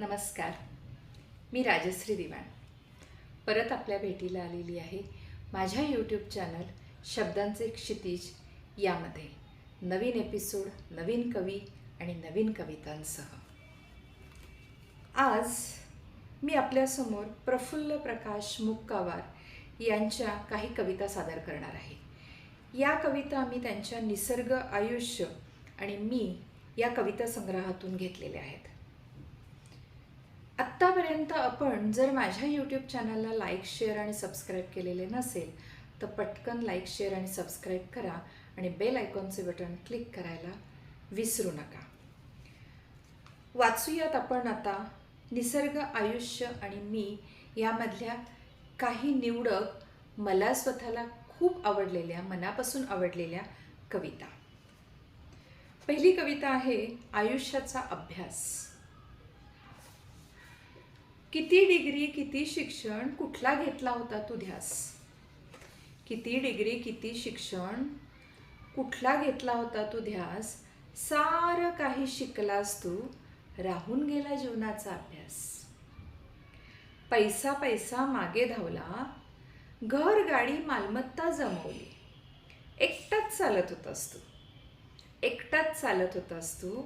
नमस्कार. मी राजश्री दिवाण. परत आपल्या भेटीला आलेली आहे माझ्या यूट्यूब चॅनल शब्दांचे क्षितिज यामध्ये. नवीन एपिसोड नवीन कवी आणि नवीन कवितांसह. आज मी आपल्यासमोर प्रफुल्ल प्रकाश मुक्कावार यांच्या काही कविता सादर करणार आहे. या कविता मी त्यांच्या निसर्ग आयुष्य आणि मी या कविता संग्रहातून घेतलेल्या आहेत. आत्तापर्यंत आपण जर माझ्या यूट्यूब चॅनलला लाईक शेअर आणि सबस्क्राईब केलेले नसेल तर पटकन लाईक शेअर आणि सबस्क्राईब करा आणि बेल आयकॉनचे बटन क्लिक करायला विसरू नका. वाचूयात आपण आता निसर्ग आयुष्य आणि मी यामधल्या काही निवडक मला स्वतःला खूप आवडलेल्या मनापासून आवडलेल्या कविता. पहिली कविता आहे आयुष्याचा अभ्यास. किती डिग्री किती शिक्षण कुठला घेतला होता तू ध्यास? किती डिग्री किती शिक्षण कुठला घेतला होता तू ध्यास? सारं काही शिकलास तू राहून गेला जीवनाचा अभ्यास. पैसा पैसा मागे धावला घर गाडी मालमत्ता जमवली. एकटाच चालत होतास तू. एकटाच चालत होतास तू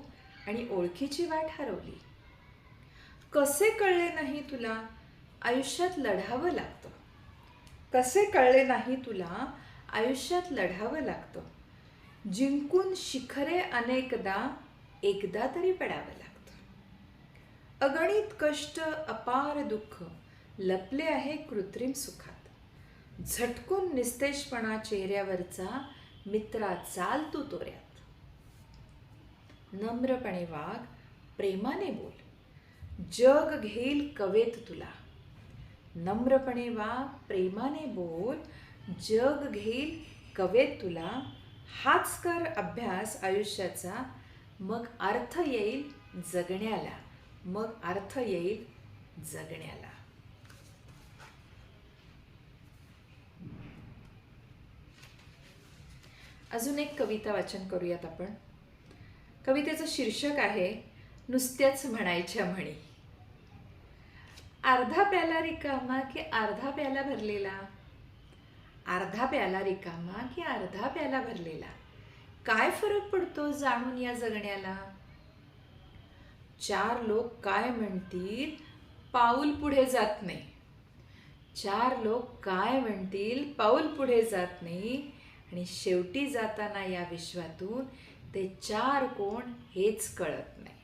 आणि ओळखीची वाट हरवली. कसे कळले नाही तुला? आयुष्यात लढावं लागतं. कसे कळले नाही तुला? आयुष्यात लढावं लागतं. जिंकून शिखरे अनेकदा एकदा तरी पडावं लागतं. अगणित कष्ट अपार दुःख लपले आहे कृत्रिम सुखात. झटकून निस्तेजपणा चेहऱ्यावरचा मित्रा चाल तू तोऱ्यात. नम्रपणे वाघ प्रेमाने बोल. जग घेईल कवेत तुला. नम्रपणे वा प्रेमाने बोल जग घेईल कवेत तुला. हाच कर अभ्यास आयुष्याचा मग अर्थ येईल जगण्याला. मग अर्थ येईल जगण्याला. अजून एक कविता वाचन करूयात आपण. कवितेचं शीर्षक आहे नुसत्याच म्हणायच्या म्हणी. अर्धा प्याला रिकामा की अर्धा प्याला भरलेला? अर्धा प्याला रिकामा की अर्धा प्याला भरलेला? काय फरक पडतो जाणून या जगण्याला? चार लोक काय म्हणतील पाऊल पुढे जात नाही. चार लोक काय म्हणतील पाऊल पुढे जात नाही. आणि शेवटी जाताना या विश्वातून ते चार कोण हेच कळत नाही.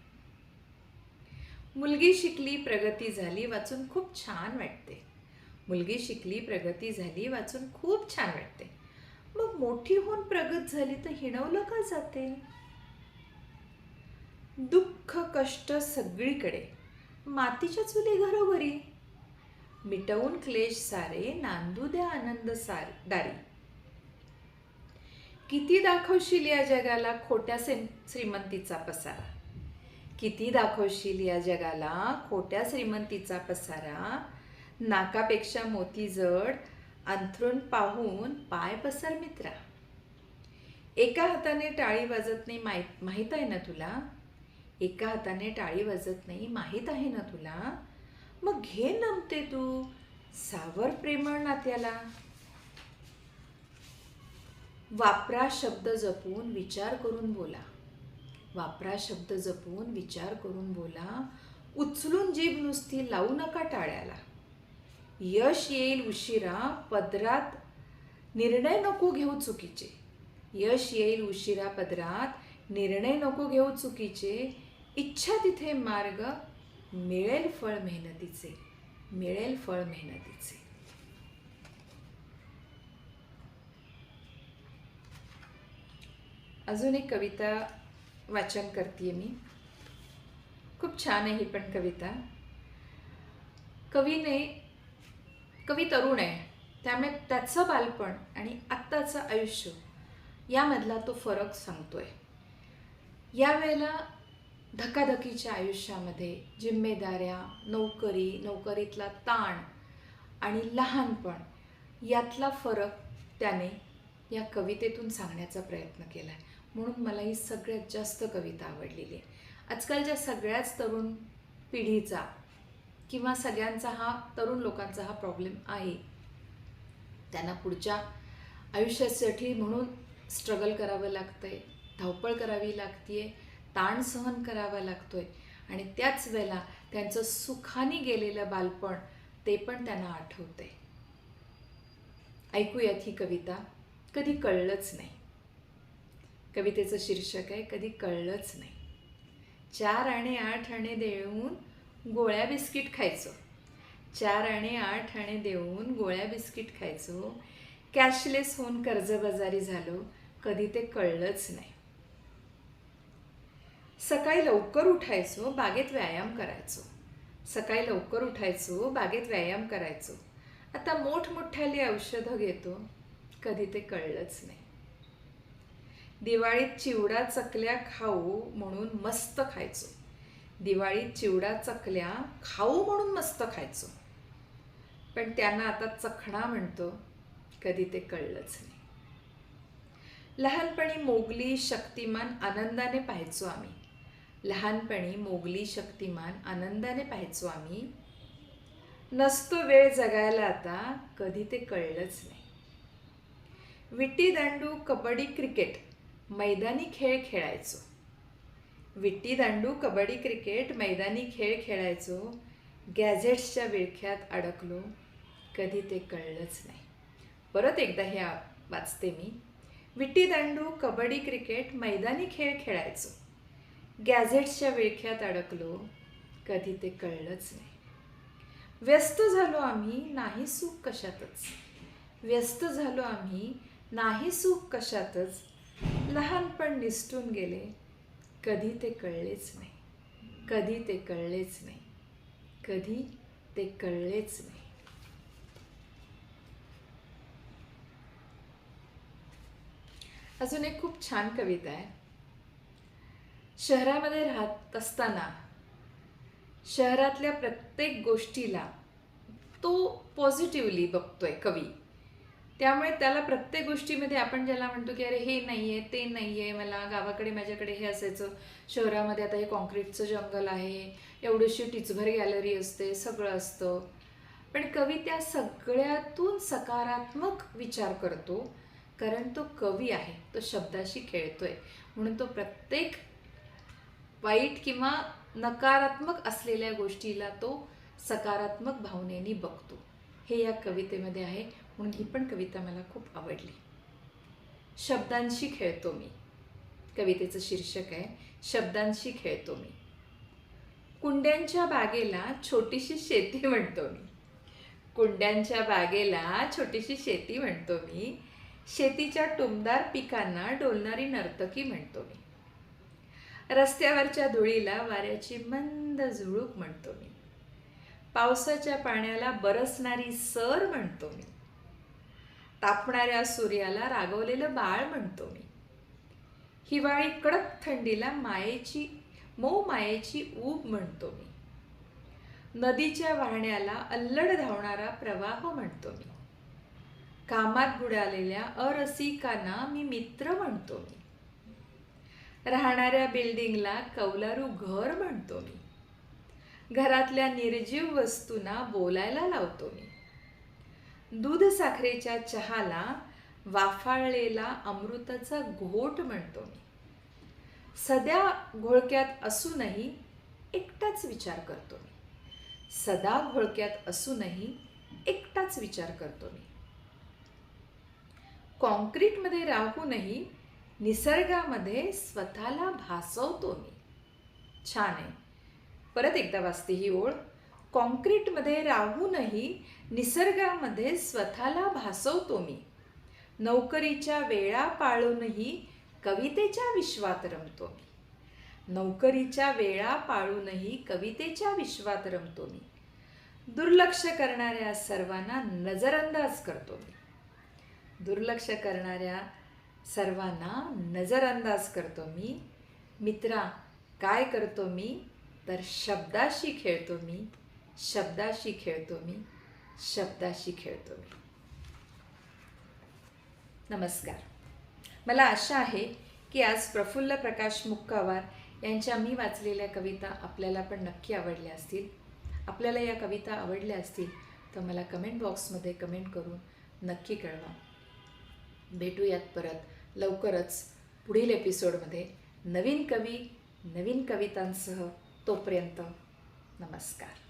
मुलगी शिकली प्रगती झाली वाचून खूप छान वाटते. मुलगी शिकली प्रगती झाली वाचून खूप छान वाटते. मग मोठी होऊन प्रगत झाली तर हिणवलं का जाते? दुःख कष्ट सगळीकडे. मातीच्या चुली घरोघरी. मिटवून क्लेश सारे नांदू द्या आनंद सार दारी. किती दाखवशील या जगाला खोट्या सें श्रीमंतीचा पसारा. किती दाखवशील या जगाला? खोट्या श्रीमंतीचा पसारा. नाकापेक्षा मोती जड अंथरून पाहून पाय पसर मित्रा. एका हाताने टाळी वाजत नाही माहीत माहीत आहे ना तुला? एका हाताने टाळी वाजत नाही माहीत आहे ना तुला? मग घे नमते तू सावर प्रेमळ नात्याला वापरा शब्द जपून विचार करून बोला. वापरा शब्द जपून विचार करून बोला. उचलून जीभ नुसती लावू नका टाळ्याला. यश येईल उशिरा पदरात निर्णय नको घेऊ चुकीचे. यश येईल उशिरा पदरात निर्णय नको घेऊ चुकीचे. इच्छा तिथे मार्ग मिळेल फळ मेहनतीचे. मिळेल फळ मेहनतीचे. अजून एक कविता वाचन करते मी. खूप छान आहे ही पण कविता. कवीने कवी तरुण आहे त्यामुळे त्याचं बालपण आणि आत्ताचं आयुष्य यामधला तो फरक सांगतोय. यावेळेला धकाधकीच्या आयुष्यामध्ये जिम्मेदाऱ्या नोकरी नोकरीतला ताण आणि लहानपण यातला फरक त्याने या कवितेतून सांगण्याचा प्रयत्न केला आहे म्हणून मला ही सगळ्यात जास्त कविता आवडलेली आहे. आजकालच्या सगळ्याच तरुण पिढीचा किंवा सगळ्यांचा हा तरुण लोकांचा हा प्रॉब्लेम आहे त्यांना पुढच्या आयुष्यासाठी म्हणून स्ट्रगल करावं लागतं आहे धावपळ करावी लागतीये ताण सहन करावा लागतो आहे आणि त्याच वेळेला त्यांचं सुखाने गेलेलं बालपण ते पण त्यांना आठवतंय. ऐकूयात ही कविता कधी कळलंच नाही. कवितेचं शीर्षक आहे कधी कळलंच नाही. चार आणि आठ आणे देऊन गोळ्या बिस्किट खायचो. चार आणि आठ आणे देऊन गोळ्या बिस्किट खायचो. कॅशलेस होऊन कर्जबाजारी झालो. कधी ते कळलंच नाही. सकाळी लवकर उठायचो बागेत व्यायाम करायचो. सकाळी लवकर उठायचो बागेत व्यायाम करायचो. आता मोठमोठ्याली औषधं घेतो. कधी ते कळलंच नाही. दिवाळीत चिवडा चकल्या खाऊ म्हणून मस्त खायचो. दिवाळीत चिवडा चकल्या खाऊ म्हणून मस्त खायचो. पण त्यांना आता चखणा म्हणतो कधी ते कळलंच नाही. लहानपणी मोगली शक्तिमान आनंदाने पाहायचो आम्ही. लहानपणी मोगली शक्तिमान आनंदाने पाहायचो आम्ही. नसतो वेळ जगायला आता कधी ते कळलंच नाही. विटी दांडू कबड्डी क्रिकेट मैदानी खेळ खेळायचो. विट्टीदांडू कबड्डी क्रिकेट मैदानी खेळ खेळायचो. गॅझेट्सच्या विळख्यात अडकलो. कधी ते कळलंच नाही. परत एकदा हे वाचते मी. विट्टीदांडू कबड्डी क्रिकेट मैदानी खेळ खेळायचो. गॅझेट्सच्या विळख्यात अडकलो. कधी ते कळलंच नाही. व्यस्त झालो आम्ही नाही सुख कशातच. व्यस्त झालो आम्ही नाही सुख कशातच. लहानपण निसटून गेले. कधी ते कळलेच नाही. कधी ते कळलेच नाही. कधी ते कळलेच नाही. अजून एक खूप छान कविता आहे. शहरामध्ये राहत असताना शहरातल्या प्रत्येक गोष्टीला तो पॉझिटिव्हली बघतोय कवी. त्यामुळे त्याला प्रत्येक गोष्टीमध्ये आपण ज्याला म्हणतो की अरे हे नाही आहे ते नाही आहे मला गावाकडे माझ्याकडे हे असायचं. शहरामध्ये आता हे कॉन्क्रीटचं जंगल आहे एवढीशी टिचभर गॅलरी असते सगळं असतं. पण कवी त्या सगळ्यातून सकारात्मक विचार करतो कारण तो कवी आहे तो शब्दाशी खेळतोय. म्हणून तो प्रत्येक वाईट किंवा नकारात्मक असलेल्या गोष्टीला तो सकारात्मक भावनेने बघतो. हे या कवितेमध्ये आहे. म्हणून ही पण कविता मला खूप आवडली. शब्दांशी खेळतो मी. कवितेचं शीर्षक आहे शब्दांशी खेळतो मी. कुंड्यांच्या बागेला छोटीशी शेती म्हणतो मी. कुंड्यांच्या बागेला छोटीशी शेती म्हणतो मी. शेतीच्या टुमदार पिकांना डोलणारी नर्तकी म्हणतो मी. रस्त्यावरच्या धुळीला वाऱ्याची मंद झुळूक म्हणतो मी. पावसाच्या पाण्याला बरसणारी सर म्हणतो मी. तापणाऱ्या सूर्याला रागवलेलं बाळ म्हणतो मी. हिवाळी कडक थंडीला मायेची मऊ मायेची ऊब म्हणतो मी. नदीच्या वाहण्याला अल्लड धावणारा प्रवाह म्हणतो मी. कामात बुडालेल्या अरसिकांना मी मित्र म्हणतो मी. राहणाऱ्या बिल्डिंगला कौलारू घर म्हणतो मी. घरातल्या निर्जीव वस्तूंना बोलायला लावतो मी. दूध साखरेच्या चहाला वाफाळलेला अमृताचा घोट म्हणतो मी. सध्या घोळक्यात असूनही एकटाच विचार करतो मी. सदा घोळक्यात असूनही एकटाच विचार करतो मी. कॉन्क्रीटमध्ये राहूनही निसर्गामध्ये स्वतःला भासवतो मी. छान आहे. परत एकदा वाचते ही ओळ. कॉन्क्रीटमध्ये राहूनही निसर्गामध्ये स्वतःला भासवतो मी. नोकरीच्या वेळा पाळूनही कवितेच्या विश्वात रमतो मी. नोकरीच्या वेळा पाळूनही कवितेच्या विश्वात रमतो मी. दुर्लक्ष करणाऱ्या सर्वांना नजरअंदाज करतो मी. दुर्लक्ष करणाऱ्या सर्वांना नजरअंदाज करतो मी. मित्रा काय करतो मी? तर शब्दाशी खेळतो मी. शब्दाशी खेळतो मी शब्दाशी खेळतो मी. नमस्कार. मला आशा आहे की आज प्रफुल्ल प्रकाश मुक्कावार यांच्या मी वाचलेल्या कविता आपल्याला पण नक्की आवडल्या असतील. आपल्याला या कविता आवडल्या असतील तर मला कमेंट बॉक्समध्ये कमेंट करून नक्की कळवा. भेटूयात परत लवकरच पुढील एपिसोडमध्ये नवीन कवी नवीन कवितांसह तोपर्यंत नमस्कार.